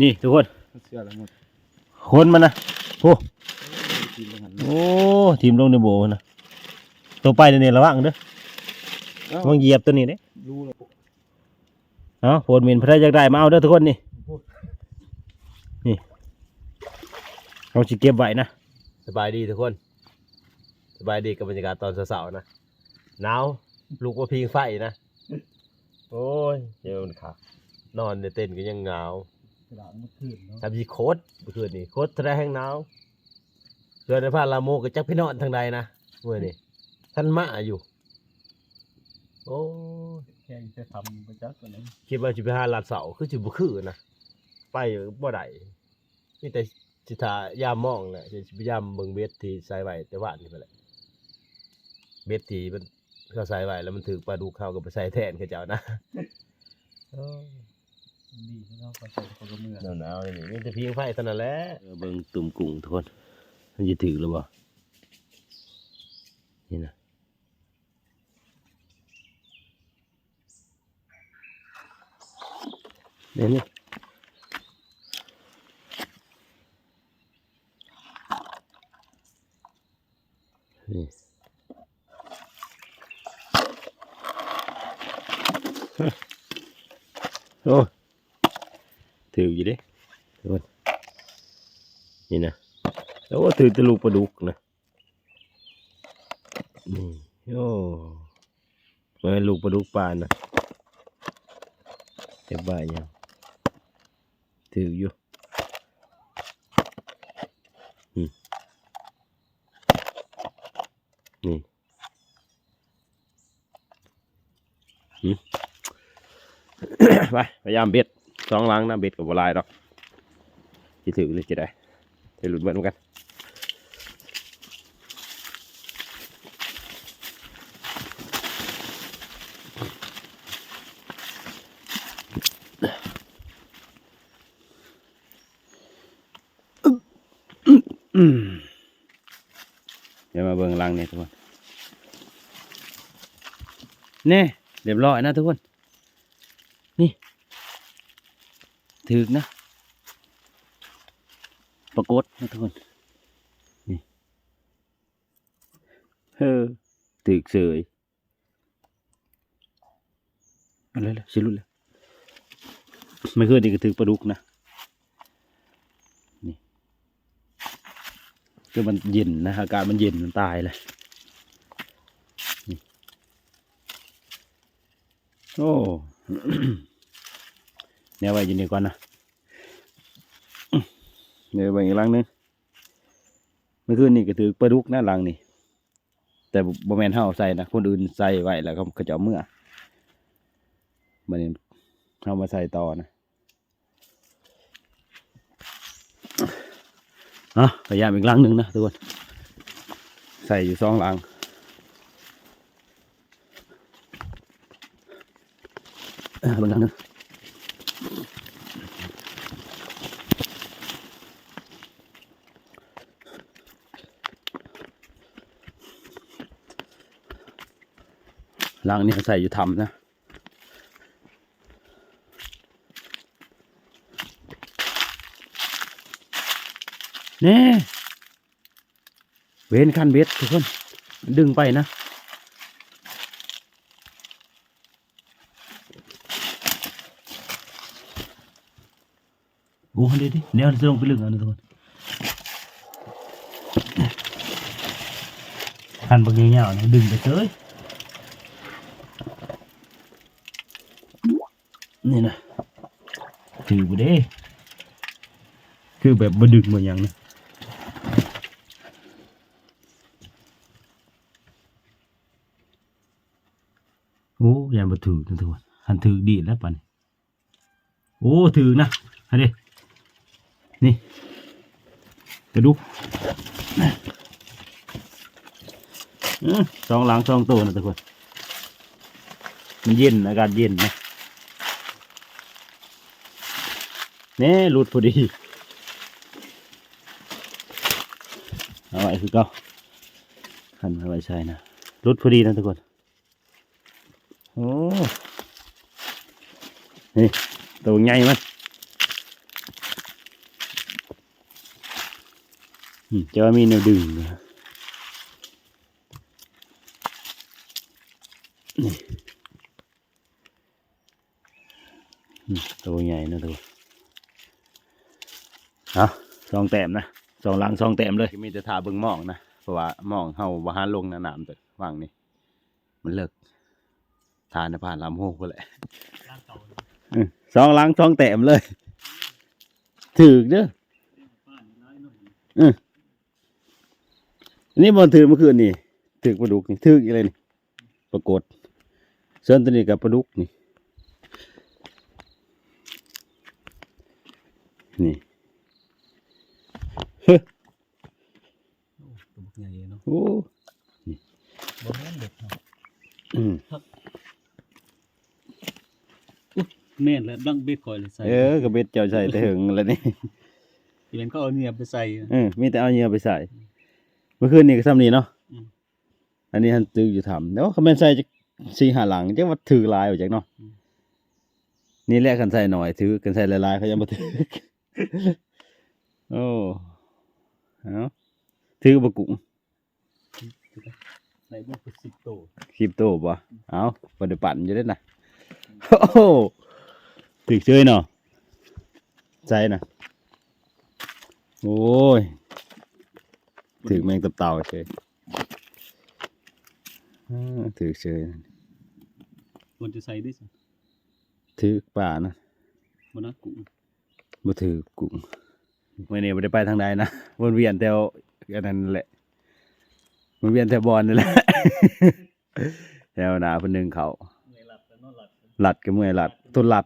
นี่ทุกคนเสื้อละหมดคนมันนะโอ้ทีมละหันโอ้ทีมลงในโบนะตัวไปเนี่ยวระวังเด้อระวังเหยียบตัวนี้เด้รู้แล้วเอาโพดมินพระอยากได้มาเอาเด้อทุกคนนี่นี่เราจะเก็บไว้นะสบายดีทุกคน สบายดีกับบรรยากาศตอนเสาร์ๆนะหนาวลูกว่าพิงไฟนะ โอ้ยเดี๋ยวมันขาดนอนในเต็นท์ก็ยังหนาว กระดาษมันขึ้นเนาะทำยีโคตรเมื่อคืนนี่โคตรแท้แห้งหนาวเพื่อนในพานลาโมก็จักพี่นอนทางใดนะเมื่อนี่ท่านมาอยู่ โอ้ยแค่จะทำประจักษ์ตัวนี้คิดว่าจะไปหาลาดเสาคือจะบุคือนะไปบ่ได้นี่แต่สิทายามมองแหละจะพยายามเบิ่งเบ็ดที่ใส่ไว้แต่ว่านี่ไปแหละเบ็ดที่มันเขาใส่ไว้แล้วมันถือปลาดุกเขาก็ไปใส่แทนเขาเจ้านะ โอ้ย ดีที่เราก็ใส่คนละมือหนาวๆนี่นี่จะพิงไฟเท่านั้นแหละเบิ่งตุ่มกุ้งทุกคนมันจะถือหรือเปล่านี่นะเดี๋ยวนี้นี่โอ้ ถืออยู่ดิทุกคนนี่นะโอ้วก็ถือตะลูกปลาดุกนะนี่โอ้มาลูกปลาดุกปลานะจะบ้ายังถืออยู่อืมนี่อืมไปพยายามเบ็ด สองหลังนะเบ็ดกับบัวลายดอกที่ถือเลยจะได้จะหลุดเบิ้ลกันอืมเดี๋ยวมาเบิ่งหลังเนี่ยทุกคนเน่เรียบร้อยนะทุกคน ถึกนะปรากฏนะทุกคนนี่เออถึกเสยเอะไรล่ะสิรุดเลยไม่เคยดีก็ถึกปลาดุกนะนี่คือมันเย็นนะอากาศมันเย็นมันตายเลยนี่โอ้ แนวไว้อยู่นี่ก่อนนะเดี๋ยวไปอีกหลังหนึงเมื่อคืนนี่ก็ถือปลาดุกหนะหลังนี่ แต่บ่แมนเฮาใส่นะคนอื่นใส่ไว้แล้วเขาก็จะเอาเมื่อมันนี่เฮามาใส่ต่อนะอะพยายามอีกลังหนึ่งนะทุกคนใส่อยู่สองลังเออลังหนึง ลังนี่เขาใส่อยู่ทำนะเน่เวนคันเบ็ดทุกคน ดึงไปนะโอ้เดี๋ยวดิเดี๋ยวจะลงไปลึกเอันนี้ทุกคนคันบางเงี้ยๆนะดึงไปเฉย นี่นะถือบ่เด้คือแบบบ่ดึกบ่หยังนะโอ้ยานบ่ถือนะทุกคนหันถือดีแล้วป่ะนี่โอ้ถือนะอันนี้นี่กระดูกสองหลังสองตัวนะทุกคนมันเย็นอากาศเย็นนะ แน่หลุดพอดีเอาไว้คือเก่าขันมาไว้ใช่นะหลุดพอดีนะทุกคนโอ้นี่ตัวใหญ่มั้ยจะว่ามีแนวดึงนะตัวใหญ่นะทุก เอาสองแต้มนะสองหลังสองแต้มเลยมีแต่ทาเบิ่งหมองนะเพราะว่าหมองเฮาบ่หาลงนะน้ำตัวว่างนี่มันเลิกทานผ่านลำโพกไปแหละร่างเก่าอืมสองหลังสองแต้มเลยถือกเด้อบ้านน้อยหน่อยนี่บอลถือเมื่อคืนนี่ถือปลาดุกนี่ถืออีกเลยนี่ปรากฏเส้นตัวนี้กับปลาดุกนี่นี่เฮ้ยตัวใหญ่เนาะโอ้บ่แม่นเด็กเนาะอืมแม่นแล้วดังเบ็ดคอยเลยใส่เออกระเบ็ดเจ้าใส่แต่หึงแล้วนี่ที่เป็นเขาเอาเนี่ยไปใส่เออมีแต่เอาเหยื่อไปใส่ เมื่อคืนนี่ก็ซ้ำนี่เนาะอืมอันนี้ท่านตึกอยู่ทำแล้วเขาเป็นใส่จะสี่หาหลังจะว่าถือหลายออกจากเนาะนี่แหละกันใส่หน่อยถือกันใส่หลายๆเขายังมาถือโอ้ เอาถือบะกุงใส่บ่คือสิบโตคลิปโตบ่เอาบ่ได้ปั่นอยู่เด้นะโอ้โหถึกเชยเนาะใจนะโอ้ยถึกแมงตับเต่าเฉยอ่าถึกเชยควรจะใส่ดิสิถือป่านะบ่นักกุ้งบ่ถือกุ้ง มื่อนี้บ่ได้ไปทางใดนะวนเวียนแถวอันนั้นแหละวนเวียนแถวบอนนี่แหละแถวหนาเพิ่นนึงเขาเมื่อยหลับแล้วนอนหลับหลัดก็เมื่อยหลัดตุนหลัด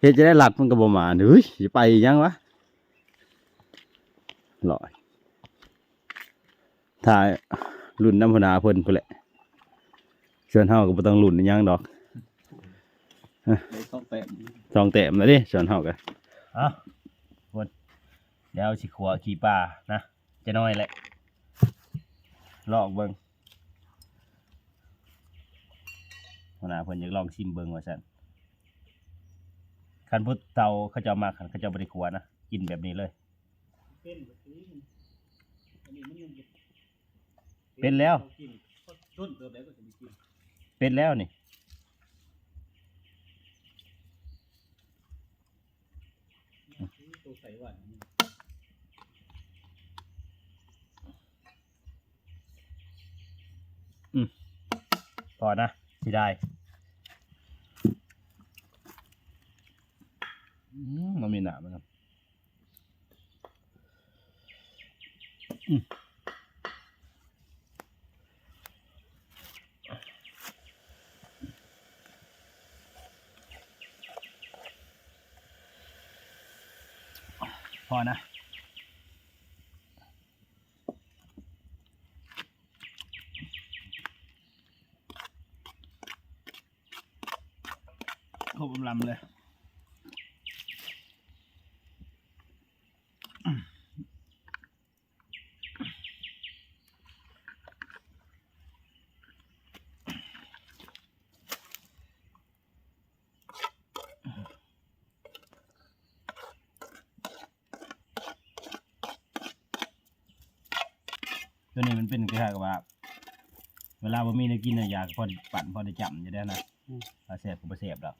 เฮ็ดจะได้หลัดมันก็บ่มาเฮ้ยสิไปอีหยังวะลอยถ้ารุ่นน้ำพนาเพิ่นพุ่นแหละส่วนเฮาก็บ่ต้องรุ่นอิหยังดอกได้ต้องแต้มสองแต้มแล้วดิส่วนเฮาก็อะพุ่น เดี๋ยวสิขัวขี่ปลานะจะน้อยแหละลอกเบิ่งพนาเพิ่นอยากลองชิมเบิ่งว่าซั่นคันพุทธเตาเขาเจะมาคันเขาจะบริขัวนะกินแบบนี้เลยเป็นแบบนี้อันนี้มันยังเด็กเป็นแล้วกินต้นเติบแล้วก็จะมีกินเป็นแล้วนี่ตัวใส่หวานนี่ พอนะที่ได้อืมมันมีหนามนะครับอืมพอนะ ครบกำลำเลย ตัวนี้มันเป็นคล้ายๆกับว่า เวลาว่ามีได้กินน่ะอยากพอได้ปั่นพอได้จำจะได้นะปลาเสียบกับปลาเสียบแล้ว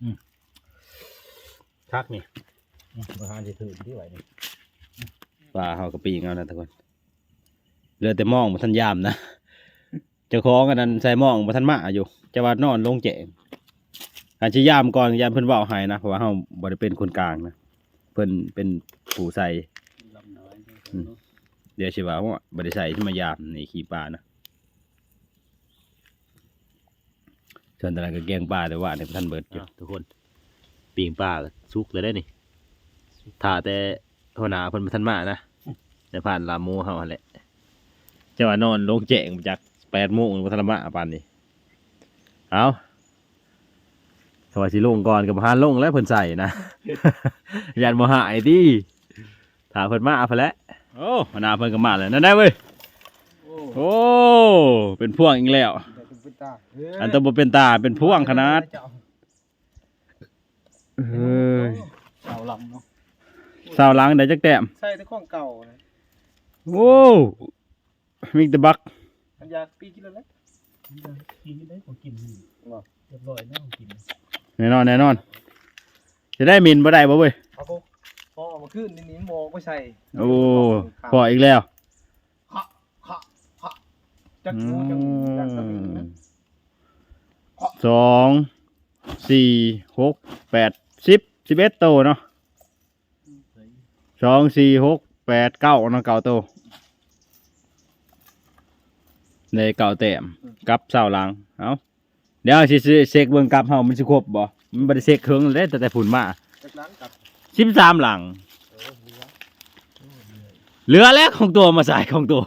อืมคักนี่ประหารจะถือที่ไหวนี่ปลาเขากระปีงเอานะทุกคนเหลือแต่หมองมาท่านยามนะเจ้าของอันนั้นใส่หมองมาท่านมาอยู่จะว่านอนลงแจงอาจจะยามก่อนยามเพิ่นเว่าให้นะเพราะว่าเฮาบ่ได้เป็นคนกลางนะเพิ่นเป็นผู้ใส่ลำน้อยอืม เดี๋ยวชิว่าว่าบริษัทที่มายามในขี่ปลานะส่วนตอนนั้นก็แกงปลาแต่ว่าในท่านเบิดอยู่ทุกคนปีงปลาก็สุกเลยได้นี่ถ้าแต่หัวหน้าเพิ่นบ่ทันมานะแต่ผ่านลาโมเฮาหั่นแหละจะว่านอนลงแจ้งมาจากแปดโมงบ่ทันมาปานนี้เอาสวัสดีลงก่อนกับพานลงแล้วเพิ่นใส่นะยันบ่หายติถ้าเพิ่นมาเอาไปแล้ว โอ้หัวหน้าเพิ่นก็มาแล้วนั่นได้เว้ยโอ้โอ้เป็นพ่วงอีกแล้ว อันตัวบ่เป็นตาเป็นพ่วงขนาดเฮ้ยเจ้าลำเนาะสาวหลังได้จักแต้มใส่แต่ของเก่านะโอ้มิกเดอะบักอันยาปีกินแล้วแหละกินได้ของกินนี่เรียบร้อยนะของกินแน่นอนแน่นอน จะได้มินบ่ได้บ่เว้ยเอาพวก พอเอามาขึ้นนี่นี่หมอกไม่ใส่โอ้พออีกแล้วฮะฮะฮะจักงูจักงูจักสมิงนะสองสี่หกแปดสิบสิบเอ็ดโตเนาะสองสี่หกแปดเก้าเนาะเก้าโตในเก้าแต้มกับเสาหลังเอาเดี๋ยวสิสิเช็คเบิ่งกลับเฮามันสิครบบ่มันบ่ได้เช็คเครื่องเลยแต่แต่ฝุ่นมาจักล้างกลับ สิบสามหลังเออเหลือเหลือแล้วของตัวมาใส่ของตัว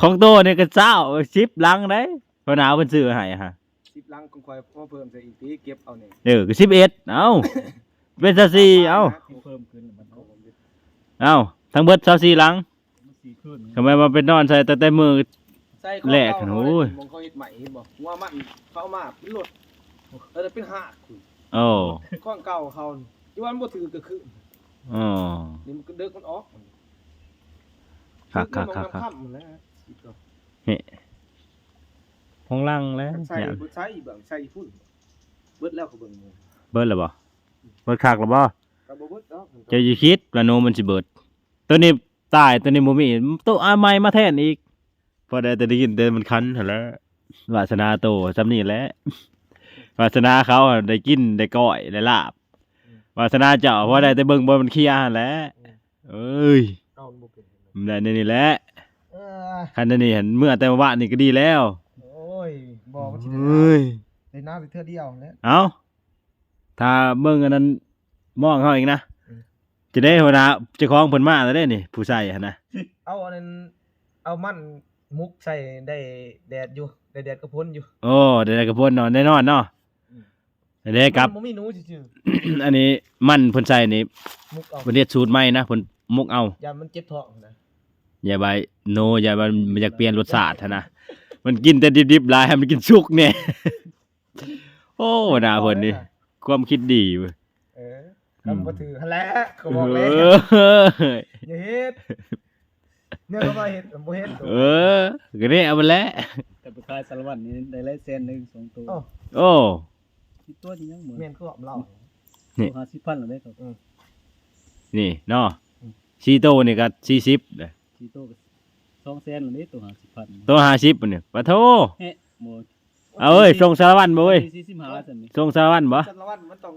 ของตัวเนี่ยก็เจ้าชิปลังได้เพราะหนาวเป็นซื้อให้ฮะสิบล้างคงคอยพอเพิ่มใส่อีกทีเก็บเอาเนี่ยเออก็สิบเอ็ดเอ้าเป็นซาซีเอ้าที่เพิ่มขึ้นมันเอาผมดิเอ้าทั้งเบิดซาซีหลังมันสีขึ้นทำไมมาเป็นนอนใส่แต่แต่มือใส่ของแลกเก่าโอ้ยมองเขาเฮ็ดใหม่เห็นบ่ว่ามันเขาเอามาเป็นรถเออเป็นหาดคุณ โอ้ของเก่าเขานี่ที่ว่ามันบ่ถือก็คืออ๋อนี่มันก็เดึกมันออกคักคักอคักมันคักค่ำๆแล้วสิก็ของลังแล้วใส่เนี่ยบ่ใส่เบิ่งใส่พุ่นเบิดแล้วก็เบิ่งมือเบิดแล้วบ่เบิดคักแล้วบ่ก็บ่เบิดดอกมันก็เจะอยู่คิดว่าโนมันสิเบิด ตัวนี้ตายตัวนี้บ่มีตัวอาใหม่มาแทนอีกพอได้แต่ได้ยินแต่มันคันหั่นแหล้ววาสนาโตซำนี้แหละ วาสนาเขาอะได้กินได้ก้อยได้ลาบวาสนาเจ้าเพราะได้แต่เบิ่งบ่มันเคลียร์หั่นแหละเอ้ยเก่ามันบ่เป็นมันได้ในนี่แหละเออคันนี้เห็นเมื่อแต่ว่านี่ก็ดีแล้วโอ้ยบ่มันสิเอได้้ยน้ำได้น้ำไปเทื่อเดียวแล้ว เอาถ้าเบิ่งอันนั้นมองเขาอีกนะ อืม จะได้หัวหน้าเจ้าของเพิ่นมาแล้วได้นี่ ผู้ใส่หั่นนะเอาอันนั้นเอามันมุกใส่ได้แดดอยู่ได้แดดก็พ้นอยู่ โอ้ได้ได้กับพ่นเนาะแน่นอนเนาะ อืมได้กับมันบ่มีหนูซื่ออันนี้มันเพิ่นใส่นี่ๆมุกเอาเพิ่นเฮ็ดสูตรใหม่นะเพิ่นมุกเอายามันเจ็บท้องนะอย่าไปโนอย่าไปมันอยากเปลี่ยนรสชาติหั้นนะมันกินแต่ดิบๆหลายให้มันกินสุกเนี่ย โอ้หน้าเพิ่นนี่ความคิดดีเว้ยเอออืมคำบ่ถือหั่นแหละก็บอกแล้วเอออย่าเฮ็ดเนี่ยก็บ่เฮ็ดบ่เฮ็ดเออก็นี่เอาไปแล้วแต่ไปขายสารวัตรนี่ได้ไล่เซนหนึ่งสองตัวอ้อโอ้ ที่ตัวที่ยังเหมือนแม่นคือหอมเหล้านี่ตัวห้าสิบพันหรือได้ครับนี่เนาะอืมชีโตนี่ก็สี่สิบที่ตัวก็สองแสนหรือได้ตัวห้าสิบพันตัวห้าสิบเนี่ยปะโทเฮ้โมเอาเอ้ยส่งสารวัตรบ่เว้ยสี่สิบห้าสันนี่ส่งสารวัตรบ่ จันทวันมันต้อง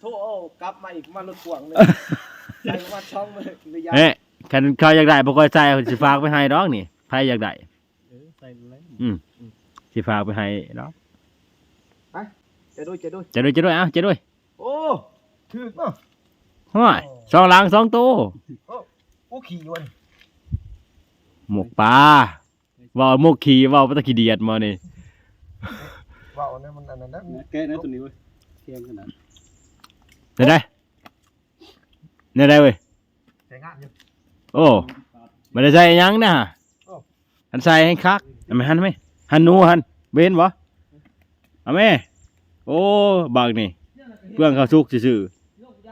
โทรเอากลับมาอีกมารถพ่วงเลยใส่มาช่องมือระยะเฮ้ยคันเขาอยากได้บ่ค่อยใส่เขาสิฝากไปให้ดอกนี่ใครอยากได้เออใส่เลยอืมสิฝากไปให้ดอก จะด้วยจะด้วยจะด้วยจะด้วยเอ้าจะด้วยโอ้ถึกเนาะห้อยสองหลังสองตัวโอ้ขี่วันหมกปลาเว้าหมกขี่เว้าบ่ตะขี้เดียดมานี่ว้าวเนี่ยมันอันนั้นนะแกนะตัวนี้เว้ยเทียงขนาดได้ได้ได้ได้เว้ยใช้งานอยู่โอ้บ่ได้ใส่หยังนะโอ้หันใส่ให้คักเอาไหมหันไหมหันหนูหันเว้นบ่เอาแม่ โอ้บักนี่เพื่องข้าวสุกซื่อ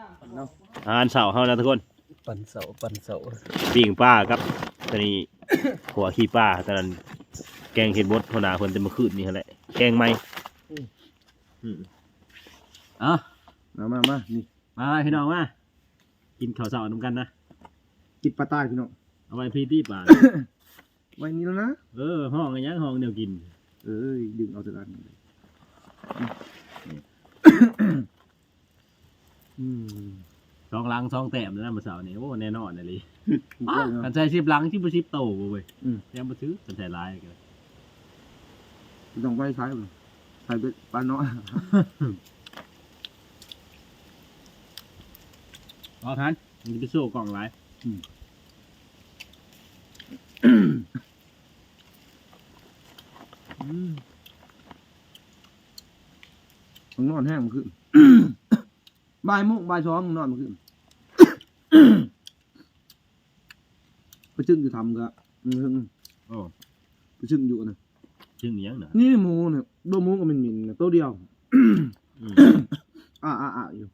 ๆอาหารเช้าเฮานะทุกคนปันเสาปันเสาปิ้งปลาครับตอนนี้หัวขี้ปลาตอนนั้นแกงเห็ดบดหัวหน้าเพิ่นแต่เมื่อคืนนี่หั่นแหละแกงใหม่อืมอะมามามานี่มาพี่น้องมากินข้าวเช้านํกันนะกินปลาใต้พี่น้องเอาไว้พี่ที่ป่าไว้นี่แล้วนะเออห้องอะไรยังห้องเดียวกิน เอ้ยดึงเอาจากอัน อืมสองหลังสองแต้มนะมื้อเช้านี่โอ้แน่นอนเลยกันใช้ชิบหลังชิบบ่ชิบโตบ่เว้ยอืม ยังบ่ซื้อกันใช้หลายกันต้องไว้ใช้มันใช้เป็นปลาน้อยอ๋อทันมันจะไปโซ่กล่องหลายมึ อนแห้งมันขึ้นบ่ายโมงบ่ายสองมึงนอนมันขึ้นไปซึ่งจะทำกะมึงโอ้ไปชึ่งอยู่นะซึ่งยังนะนี่โมูเนี่ยตัวมูก็เป็นมินโตัวเดียวอ่าอ่าอ่าอยู่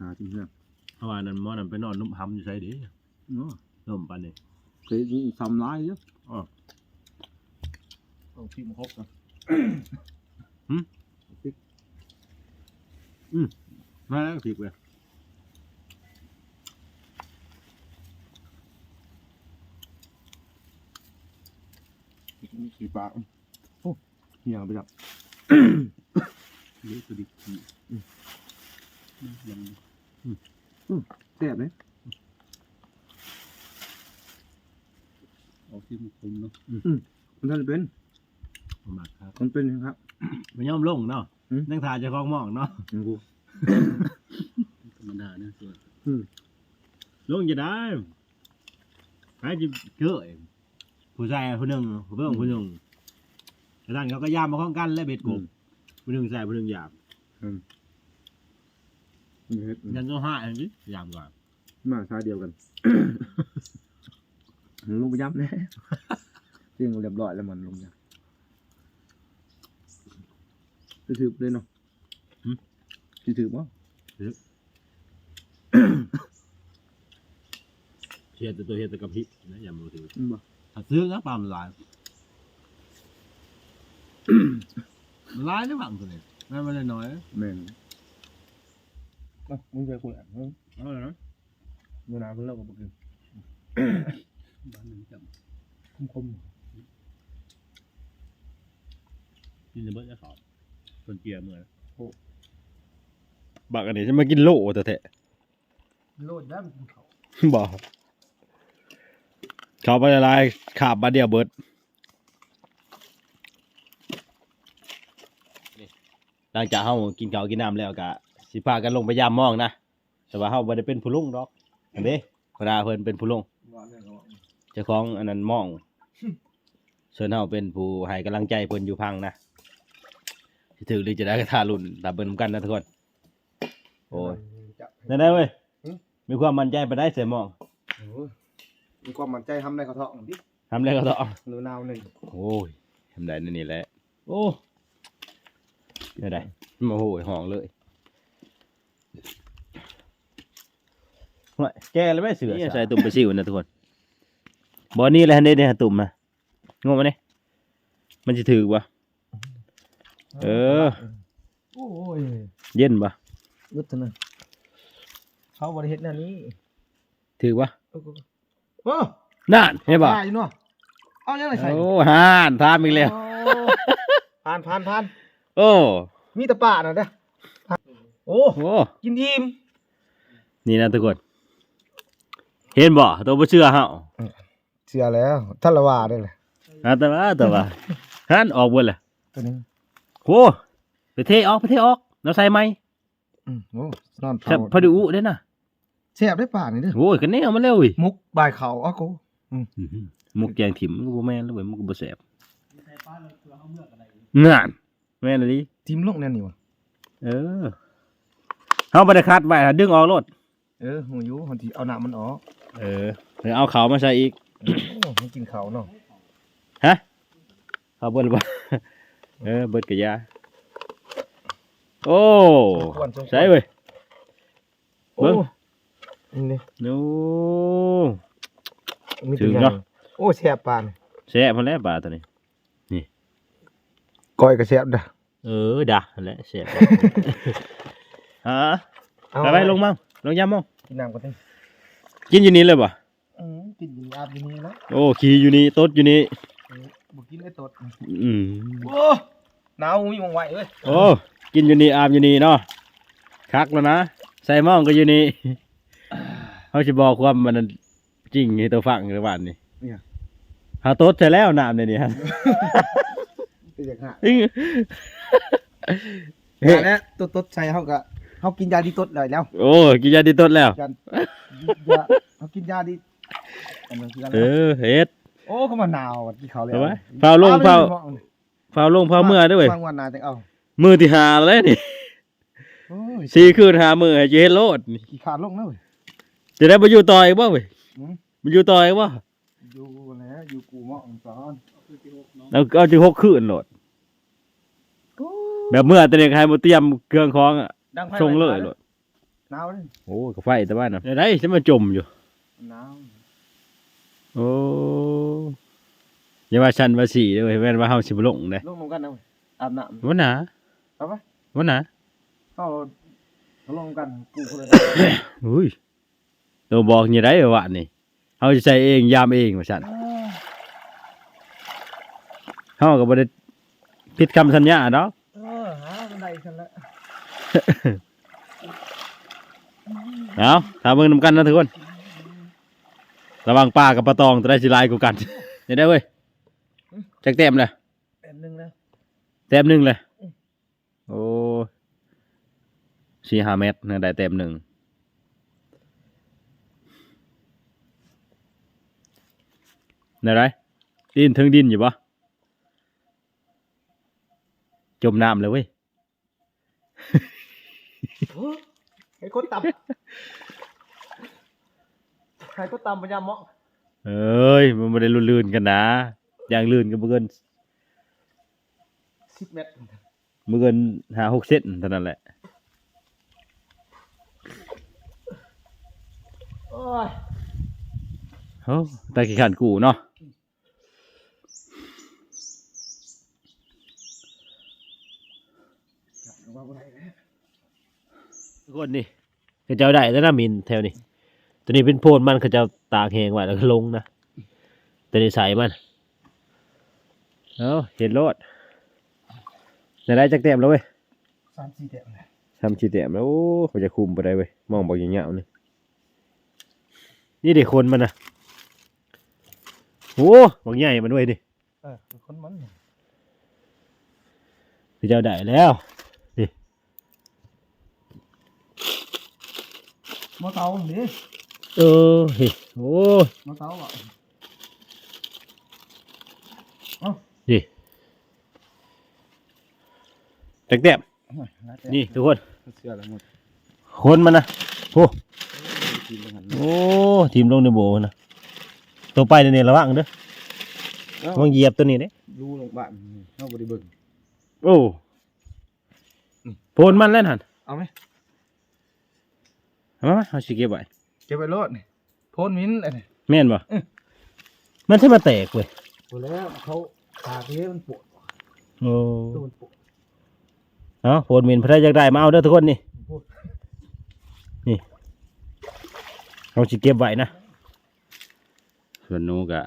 ทาจริงเพื่อนเพราะว่านั้นมอนันไปนอนนุ่มหำอยู่ใช่ดิเนาะ นุ่มปานนี้เคยทำร้ายเยอะต้องชิมครบกันมาแล้วผิดเลยมีสีปากโอ้เหี้ยไปจับเยอะตัวดิขี้ยังแซ่บเลย เอาที่มันคมเนาะมันท่านเป็นมากครับ มันเป็นครับ มันย่อมลงเนาะอืม นั่งทานเจะคล้าของหมองเนาะกูธรรมดาเนี่ยส่วนลงจะได้ใครจะเกยผู้ชายผู้หนึ่งผู้เบิ่งผู้หนึ่งแต่ท่านเขาก็ยามมาข้องกันและเบ็ดกบผู้หนึ่งใส่ผู้หนึ่งยามมันเฮ็ดยันก็ห้าอันนี้ยามก่อนมาซาเดียวกัน ลงไปยับแน่จริงเรียบร้อยแล้วมันลงยับจะถือเลยเนาะจะถือมั้งเทียดแต่ตัวเทียดแต่กับพริกนะยามมือถือบ่ถ้าซื้อนะปลามันลายมันลายได้บ้างตัวนี้นั่นมันเลยน้อยแม่นมึงจะคุยอะมึงเอาเลยนะมึงนาเพิ่งเลิกกับกิน บ้านหนึ่งจคมคมกินจะเบิ้ลจะสอบคนเกียร์เมื่อบักอันนี้จะมากินโลแต่แท้โลดได้มันเขาบอกเขาไปละลายขาบบาดเดียวเบิดหลังจากเฮากินข้าวกินน้ำแล้วก็สิพากันลงไปยามหมองนะแต่ว่าเฮาบ่ได้เป็นผู้ลุงดอกอันเด้พระดาเพิ่นเป็นผู้ลุงว่าเนี่ยเขา เจ้าของอันนั้นหมองส่วนเฮาเป็นผู้ให้กำลังใจเพิ่นอยู่พังนะสิถึงหรือจะได้ก็ท่ารุ่นตามเบิ่นนำกันนะทุกคน โอ้ยจะได้ได้เว้ยหึ มีความมั่นใจไปได้เสียหมองโอ้ยมีความมั่นใจทำได้เขาเถาะดิทำเลยก็ต้องหรือนาวหนึ่งโอ้ยทำได้นั่นนี่แหละ โอ้ไม่ได้มาโหยห้องเลยว่าแกแล้วไม่เสือใส่ตุ่มไปซิวนะทุกคน บอนี่แหละนี่เนี่ยตุ่มนะงงไหมเนี่ยมันจะถือปะเออ โอ้ยเย็นปะอึดเถอะนะเขาบริเฮ็ดแนวนี้ถือปะโอ้โหโอ้นั่นเห็นปะถ่ายอยู่เนาะเอายังไงใส่โอ้ห่านทามอีกแล้วโอ้ผ่านผ่านผ่านโอ้มีแต่ป่าน่ะเด้อโอ้โหกินอิ่มนี่นะทุกคนเห็นบ่ตัวบ่เชื่อเฮา เสียแล้วท่านละว่าได้เลยอะแต่ว่าแต่ว่าหันออกเบิดเลยตัวนี้โหไปเทออกไปเทออกแล้วใส่ไหมอืมโอ้นอนแซ่เผาบพอดีอุเด้น่ะเสียบได้ป่านี่เด้อโอ้ยกันแนวมาแล้วเว้ยมุกบายเขาอะกูมุกแกงถิ่มมันก็บ่แม่นแล้วเว้ยมันก็บ่แซ่บำใส่ป้าเลยตัวเขาเมือกอะไรงานแม่นเลยทิมลงแน่นี่วะเออเฮาบ่ได้คัดไว้ถ้าดึงออกโลดเออหูอยู่คนที่เอาน้ำมันออกเออเดี๋ยวเอาเขามาใส่อีกโอ้ มันกินเขาเนาะฮะเขาเบิดบ่เออเบิดกะยาโอ้สมควรสมควรใส่เว้ยโอ้เบิ่งนี่นี่โอ้มีถึตัวงใหญ่เนาะโอ้แซ่บปานแซ่บพุ่นแหล้วปลาตัวนี้ก้อยก็แซ่บเด้อเออดะนั่นแหละแซ่บฮะเอาไปไปลงมั่งลงยามมั่งกินน้ำกันดิกินอยู่นี่เลยป่ะอืม กินอยู่อาบอยู่นี่แล้วโอ้ขี่อยู่นี่ตดอยู่นี่บ่กินไอ้ตดอืมโอ้หนาวมีหมองไหวเอ้ยโอ้กินอยู่นี่อาบอยู่นี่เนาะคักแล้วนะใส่หม่องก็อยู่นี่เขาจะบอกความมันนั้นจริงให้ตัวฟังหรือว่านี่หาตดใส่แล้วน้ำเนี่ยนี่ฮะเป็นอย่างหาเฮ้ยยาแล้วตดตดใส่เฮาก็เฮากินยาดีตดเลยแล้ว โอ้กินยาดีตดแล้วยาเฮากินยาดี อันนั้นคืออะไรเออเฮ็ดโอ้ก็มาหนาวอะกินเขาวแล้วเอาไว้เฝ้าลงเฝ้าเฝ้าลงเฝ้าเมื่อด้วยบางวันหนาจังเอามือที่หาแล้วนี่โอ้ยสี่คืนหามือให้เจเฮ็ดโลดนี่ขี้ขาดลงแล้วเว้ยจะได้มาอยู่ต่ออีกบ่เว้ยหืมมาอยู่ต่ออีกบ่อยู่แล้วอยู่กูเหมาะสอนคือที่หกเนาะเอาเอาถึงหกคืนโหลดแบบเมื่อตะเด็กให้มาเตรียมเครื่องของอะดังไฟชงเลยโหลดหนาวเลยโอ้ก็ไฟแต่ว่าน่ะได้จะมาจมอยู่หนาว โอ้อย่าว่าชันว่าสีเด้อเว้ยแม่นว่าเฮาสิบ่ลงเด้ลงลงกันนะเว้ยอาบน้ำบ่หนาเอาปะบ่หนาเข้าลงกันกูคนละอุ้ยตัวบอกอย่าได้ว่านี่เฮาสิใช้เองยามเองว่าซั่นเฮาก็บ่ได้ผิดคำสัญญาดอกเออหาบันไดฉันละเอาถ้าเบิ่งนำกันนะทุกคน ระวังป้ากับปลาตองจะได้สิลายกูกันเดี๋ยวได้เว้ยจักเต็มเลยแป๊บนึงนะเต็มหนึ่งเลยโอ้สี่ห้าเมตรนะได้เต็มหนึ่งไหนไรดินถึงดินอยู่ปะจมน้ำเลยเว้ยไอ้คนต่ำ ใครก็ต่ำพยายามเหมาะเอ้ย มันไม่ได้ลื่นๆกันนะอย่างลื่นก็บ่เกินสิบเมตรบ่เกินหาหกเซนเท่านั้นแหละโอ้ยโอ้ตาขี้ขันกูเนาะว่าบ่ได้นะทุกคนนี่เขาเจ้าได้แล้วนะมินแถวนี้ ตัวนี้เป็นโพนมันเขาเจ้าตากแหงไว้แล้วก็ลงนะตัวนี้ใส่มันเอาเห็นรถในได้จักเต็มแล้วเว้ยสามสี่เต็มเลยทำชีเต็มแล้วโอ้เขาจะคุมไปได้เว้ยมองบอกอย่างเงี้ยนี่นี่เด็กคนมันนะโอ้บอกใหญ่มันด้วยดิเออเป็นคนมันเขาเจ้าได้แล้วมาเตาหนิ เออเฮ้ยโอ้มาเตาอะดิจักเต็มนี่ทุกคนเสื้อละหมดคนมันนะโอ้กินไปหันโอ้ทีมลงในโบนะตัวไปเนี่ยระวังเด้อระวังเหยียบตัวนี้เด้รู้ลงบ้านเข้าบริเบิงโอ้โพนมันแล้วหันเอาไหมเอามามาเอาสิเก็บไว้เก็บไปรถนี่โพนมิ้นไอ้นี่แม่นบ่มันใช่มาแตกเว้ยโอ้แล้วเขาตากเลี้ยมันปวดโอ้ตัวมันปวดเอาโพนมินพระอยากได้มาเอาเด้อทุกคนนี่พูดนี่เอาสิเก็บไว้นะส่วนหนูกะ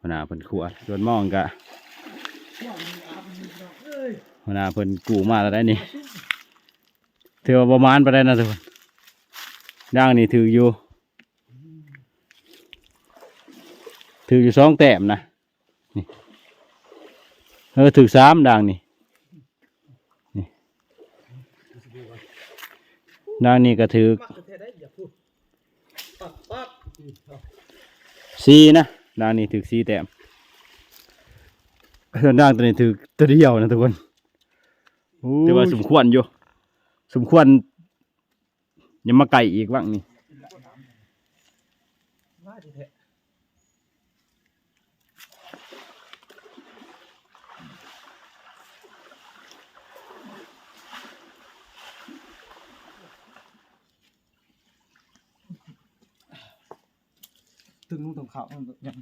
หัวหน้าเพิ่นขวดส่วนหมองกะหัวหน้าเพิ่นกูมาแล้วได้นี่ถือว่าประมาณไปได้นะทุกคน ด่างนี่ถืออยู่ ถืออยู่สองแต้มนะนี่เออถือสามด่างนี่นี่ด่างนี่ก็ถือปักประเทศได้อย่าพูดปักปักสีนะด่างนี่ถือสีแต้มส่วนด่างตัวนี้ถือตัวเดียวนะทุกคนแต่ว่าสมควรอยู่สมควรอ ยังมาไก่อีกบ้างนี่ว่าดิเถอะถึงนู่นถึงเขามันยัง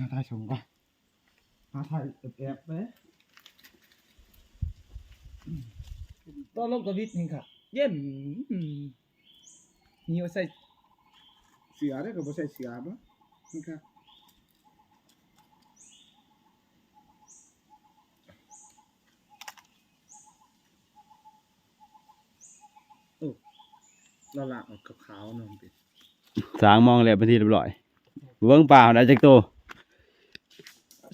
น้าท้ชมก่อนาท้ายแอบๆนะตอนลงกระวิดนี่ค่ะ เย็นอืมนี่ว่าใส่เสือได้กับบ่ใส่เสือบ่นี่ครับเราลากออกกับขาวๆหน่อยเป็น สางมองแล้วเป็นที่เรียบร้อยเวิ้งเปล่าได้จักตัว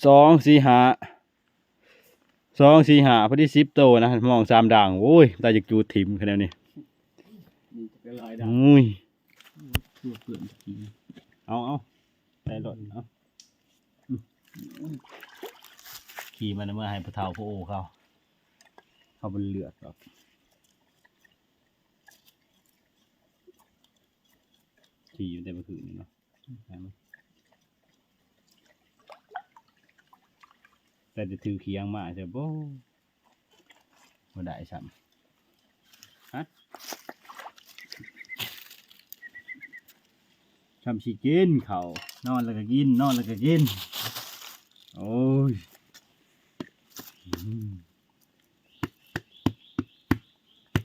สองสี่หาสองสี่หาพอดีสิบตัวนะมองสามด่างโอ้ยตาจะจูดถิ่มคะแนนนี้มีจะเป็นลายดำอุ้ยตัวเปลือนกินเอาเอาใส่รถเอาขี่มันเมื่อให้พระเทาพระโอเขาเขาเป็นเลือดหรอกขี่อยู่แต่เมื่อคืนนี่เนาะไปมั้ย แต่จะถือเคียงมาจะบ่บ่ได้ซ้ำฮะทำสิกินเขานอนแล้วก็กิน นอนแล้วก็กิน โอ้ย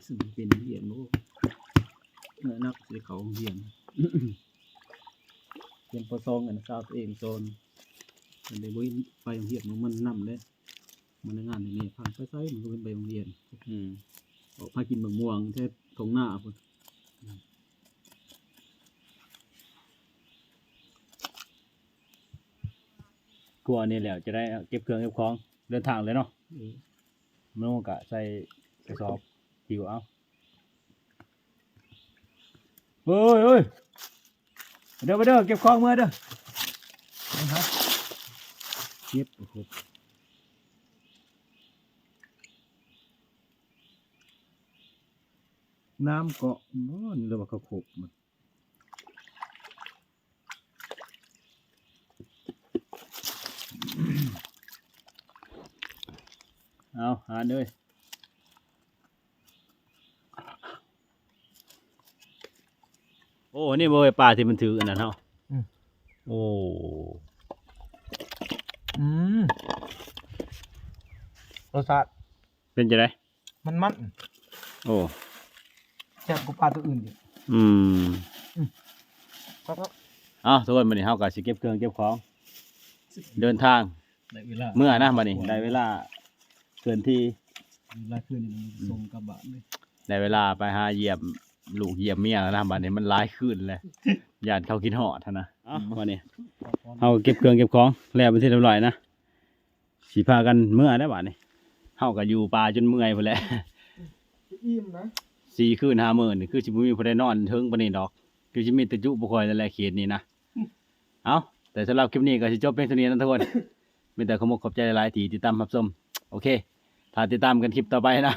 ซึ่งเป็นเหียนโอ้เนื้อนักสิเขาเหียนเหียนพอซองกันทราบเองโซน มันได้บ่ไปโรงเหียนมันนำเลยมันในงานนี่ผ่านไปไสมันก็เป็นไปโรงเรียนอืมออกพากินมะม่วงแท้ทงหน้าพุ่นกลัวนี่แหละจะได้เก็บเครื่องเก็บของเดินทางเลยเนาะเออมันก็ใส่กระสอบหิวเอาเฮ้ยเฮ้ยมาเด้อมาเด้อเก็บของเมื่อเด้อ นะครับ เก็บโอ้โหน้ำเกาะบ่นี่เราว่าเขาขบมันเอาหาเลยโอ้ นี่เบยปลาที่มันถืออันนั้นเนาะอืมโอ้อื รสชาติเป็นจะไดมันมันโอ้แซ่บกว่าปลาตัวอื่นอีกอืมครับครับเอาทุกคนมานี่เฮาก็สิเก็บเครื่องเก็บของ เดินทางได้เวลาเมื่อนะมานี่ได้เวลาเกินที่เวลาคืนนี่มันส่งกลับบ้านเลยได้เวลาไปหาเยี่ยมลูกเยี่ยมเมียแล้วนะบัดนี้มันหลายคืนเลยญาติเขากินหอดหั้นนะเอ้ามานี่เฮาเก็บเครื่องเก็บของแล้วเป็นที่เรียบร้อยนะสิพากันเมื่อได้บัดนี้ เฮาก็อยู่ป่าจนเมื่อยพุ่นแหละอิ่มนะสี่คืนห้ามื้อนี่คือสิบ่มีผู้ใดนอนเทิงปานนี้ดอก คือสิมีแต่จุบ่ค่อยนั่นแหละเขตนี้นะเอ้าแต่สำหรับคลิปนี้ก็สิจบเพียงเท่านี้นะทุกคนมีแต่ขอมกขอบใจหลายๆที่ติดตามรับชมโอเคถ้าติดตามกันคลิปต่อไปนะ